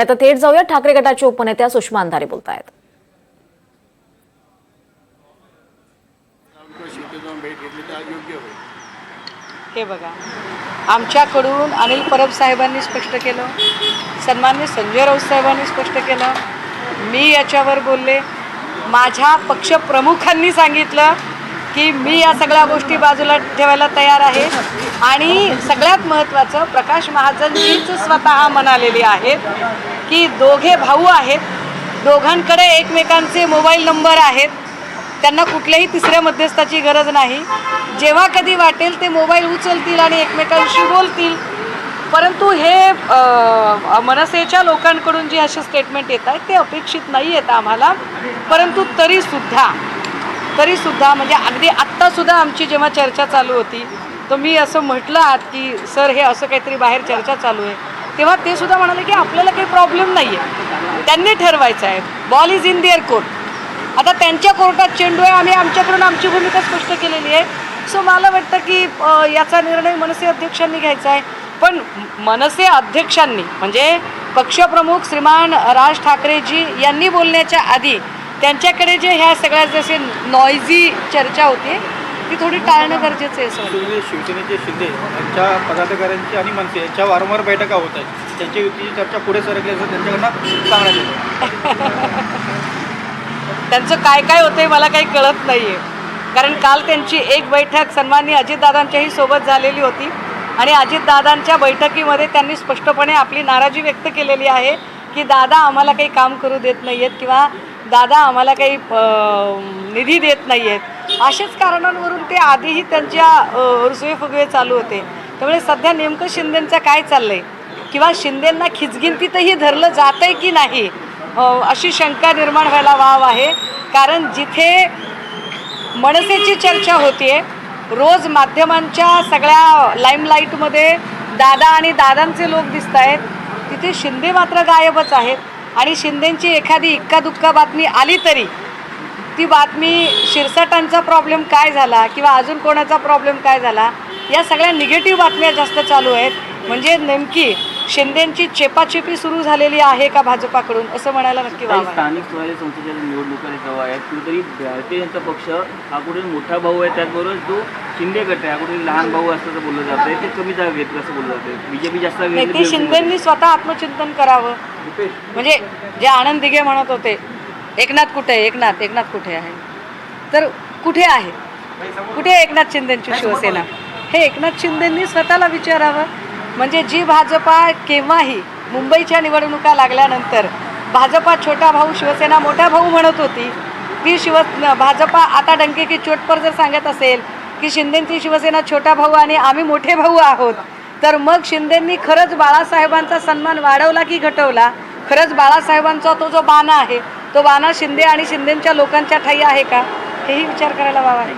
आता थेट जाऊया. ठाकरे गटाच्या उपनेत्या सुषमा अंधारे बोलतायत. आहेत हे बघा. आमच्याकडून अनिल परब साहेबांनी स्पष्ट केलं. सन्मान्य संजय राऊत साहेबांनी स्पष्ट केलं. मी याच्यावर बोलले. माझ्या पक्षप्रमुखांनी सांगितलं. की मी या सगळ्या गोष्टी बाजूला ठेवायला तयार आहे. आणि सगळ्यात महत्त्वाचं प्रकाश महाजनजीच स्वतः म्हणालेली आहेत की दोघे भाऊ आहेत. दोघांकडे एकमेकांचे मोबाईल नंबर आहेत. त्यांना कुठल्याही तिसऱ्या मध्यस्थाची गरज नाही. जेव्हा कधी वाटेल ते मोबाईल उचलतील आणि एकमेकांशी बोलतील. परंतु हे मनसेच्या लोकांकडून जे असे स्टेटमेंट येत आहेत ते अपेक्षित नाही आहेत आम्हाला. परंतु तरीसुद्धा तरीसुद्धा म्हणजे अगदी आत्तासुद्धा आमची जेव्हा चर्चा चालू होती तर मी असं म्हटलं आत की सर हे असं काहीतरी बाहेर चर्चा चालू आहे. तेव्हा ते सुद्धा म्हणाले की आपल्याला काही प्रॉब्लेम नाही आहे त्यांनी ठरवायचं आहे. Ball is in their court. आता त्यांच्या कोर्टात चेंडू आहे आम्ही आमच्याकडून आमची भूमिका स्पष्ट केलेली आहे. सो मला वाटतं की याचा निर्णय मनसे अध्यक्षांनी घ्यायचा आहे. पण मनसे अध्यक्षांनी म्हणजे पक्षप्रमुख श्रीमान राज ठाकरेजी यांनी बोलण्याच्या आधी त्यांच्याकडे जे ह्या सगळ्या जसे नॉयझी चर्चा होती ती थोडी टाळणं गरजेचं आहे. शिवसेने शिवसेनेचे शिंदे यांच्या पदाधिकाऱ्यांची आणि मनसे यांच्या वारंवार बैठका होत आहेत. त्यांच्या युतीची चर्चा पुढे सरकली असं त्यांच्याकडनं सांगण्यात येतं. त्यांचं काय काय होतंय मला काही कळत नाही आहे कारण काल त्यांची एक बैठक सन्माननीय अजितदादांच्याही सोबत झालेली होती. आणि अजितदादांच्या बैठकीमध्ये त्यांनी स्पष्टपणे आपली नाराजी व्यक्त केलेली आहे की दादा आम्हाला काही काम करू देत नाही आहेत किंवा दादा आम्हाला काही निधी देत नाही आहेत अशाच कारणांवरून ते आधीही त्यांच्या रुसवे फुगवे चालू होते. त्यामुळे सध्या नेमकं शिंदेंचं काय चाललं आहे किंवा शिंदेंना खिचगिंतीतही धरलं जात आहे की नाही? अशी शंका निर्माण व्हायला वाव आहे. कारण जिथे मनसेची चर्चा होतीये रोज माध्यमांच्या सगळ्या लाईमलाईटमध्ये दादा आणि दादांचे लोक दिसत आहेत तिथे शिंदे मात्र गायबच आहेत. आणि शिंदेंची एखादी इक्कादुक्का बातमी आली तरी ती बातमी शिरसाटांचा प्रॉब्लेम काय झाला किंवा अजून कोणाचा प्रॉब्लेम काय झाला या सगळ्या निगेटिव्ह बातम्या जास्त चालू आहेत. म्हणजे नेमकी शिंदेंची चेपाचेपी सुरू झालेली आहे का भाजपाकडून? असं म्हणायला नक्की काही वाव आहे. स्थानिक स्वराज्य संस्थेच्या निवडणुका जवळ आहेत. कुठेतरी भारतीय जनता पक्ष हा कुठे मोठा भाऊ आहे. त्याचबरोबर जो शिंदे गट आहे हा कुठे लहान भाऊ असल्याचं बोललं जातंय ते कमी जागा घेतलं असं बोललं जातंय बीजेपी जास्त नाही घेतली ते शिंदेंनी स्वतः आत्मचिंतन करावं. म्हणजे जे आनंद दिघे म्हणत होते एकनाथ कुठे आहे? एकनाथ एकनाथ कुठे आहे? तर कुठे आहे? कुठे आहे एकनाथ शिंदेची शिवसेना? हे एकनाथ शिंदेंनी स्वतःला विचारावं. म्हणजे जी भाजपा केव्हाही मुंबईच्या निवडणुका लागल्यानंतर भाजपा छोटा भाऊ शिवसेना मोठा भाऊ म्हणत होती ती शिव भाजपा आता डंके की चोटपर जर सांगत असेल की शिंदेंची शिवसेना छोटा भाऊ आणि आम्ही मोठे भाऊ आहोत तर मग शिंदेंनी खरंच बाळासाहेबांचा सन्मान वाढवला की घटवला? खरंच बाळासाहेबांचा तो जो बाणा आहे तो बाणा शिंदे आणि शिंदेंच्या लोकांच्या ठाई आहे का? हेही विचार करायला वाव. आहे